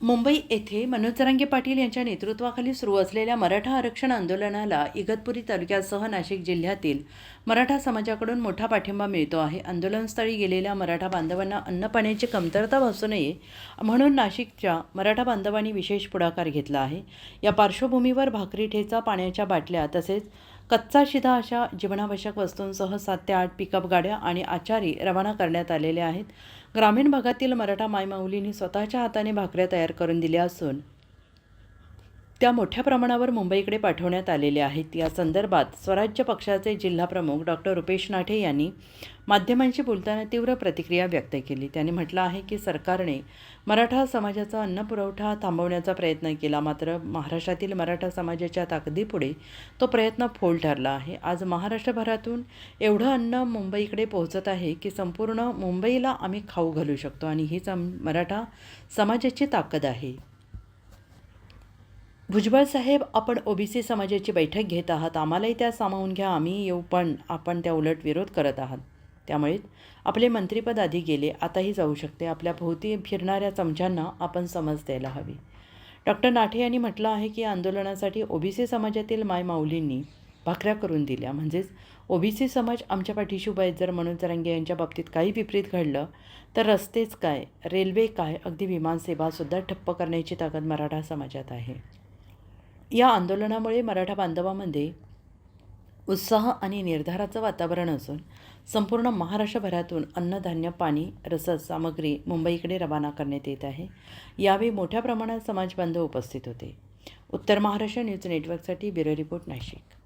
मुंबई येथे मनोज जरांगे पाटील यांच्या नेतृत्वाखाली सुरू असलेल्या मराठा आरक्षण आंदोलनाला इगतपुरी तालुक्यासह नाशिक जिल्ह्यातील मराठा समाजाकडून मोठा पाठिंबा मिळतो आहे. आंदोलनस्थळी गेलेल्या मराठा बांधवांना अन्न पाण्याची कमतरता भासू नये म्हणून नाशिकच्या मराठा बांधवांनी विशेष पुढाकार घेतला आहे. या पार्श्वभूमीवर भाकरी ठेचा पाण्याच्या बाटल्या तसेच कच्चा शिधा अशा जीवनावश्यक वस्तूंसह सात ते आठ पिकअप गाड्या आणि आचारी रवाना करण्यात आलेल्या आहेत. ग्रामीण भागातील मराठा मायमाऊलींनी स्वतःच्या हाताने भाकऱ्या तयार करून दिल्या असून त्या मोठ्या प्रमाणावर मुंबईकडे पाठवण्यात आलेल्या आहेत. या संदर्भात स्वराज्य पक्षाचे जिल्हाप्रमुख डॉक्टर रुपेश नाठे यांनी माध्यमांशी बोलताना तीव्र प्रतिक्रिया व्यक्त केली. त्यांनी म्हटलं आहे की सरकारने मराठा समाजाचा अन्न पुरवठा थांबवण्याचा प्रयत्न केला. मात्र महाराष्ट्रातील मराठा समाजाच्या ताकदीपुढे तो प्रयत्न फोल ठरला आहे. आज महाराष्ट्रभरातून एवढं अन्न मुंबईकडे पोहोचत आहे की संपूर्ण मुंबईला आम्ही खाऊ घालू शकतो आणि हीच मराठा समाजाची ताकद आहे. भुजबळ साहेब आपण ओबीसी समाजाची बैठक घेत आहात. आम्हालाही त्या सामावून घ्या. आम्ही येऊ पण आपण त्या उलट विरोध करत आहात. त्यामुळे आपले मंत्रिपद आधी गेले आताही जाऊ शकते. आपल्या भोवती फिरणाऱ्या चमच्यांना आपण समज द्यायला हवी. डॉक्टर नाठे यांनी म्हटलं आहे की आंदोलनासाठी ओबीसी समाजातील मायमाऊलींनी भाकऱ्या करून दिल्या. म्हणजेच ओबीसी समाज आमच्या पाठीशी उभा आहेत जर मनोज जरांगे यांच्या बाबतीत काही विपरीत घडलं तर रस्तेच काय रेल्वे काय अगदी विमानसेवासुद्धा ठप्प करण्याची ताकद मराठा समाजात आहे. या आंदोलनामुळे मराठा बांधवामध्ये उत्साह आणि निर्धाराचं वातावरण असून संपूर्ण महाराष्ट्रभरातून अन्नधान्य पाणी रसद सामग्री मुंबईकडे रवाना करण्यात येत आहे. यावेळी मोठ्या प्रमाणात समाजबांधव उपस्थित होते. उत्तर महाराष्ट्र न्यूज नेटवर्कसाठी ब्युरो रिपोर्ट नाशिक.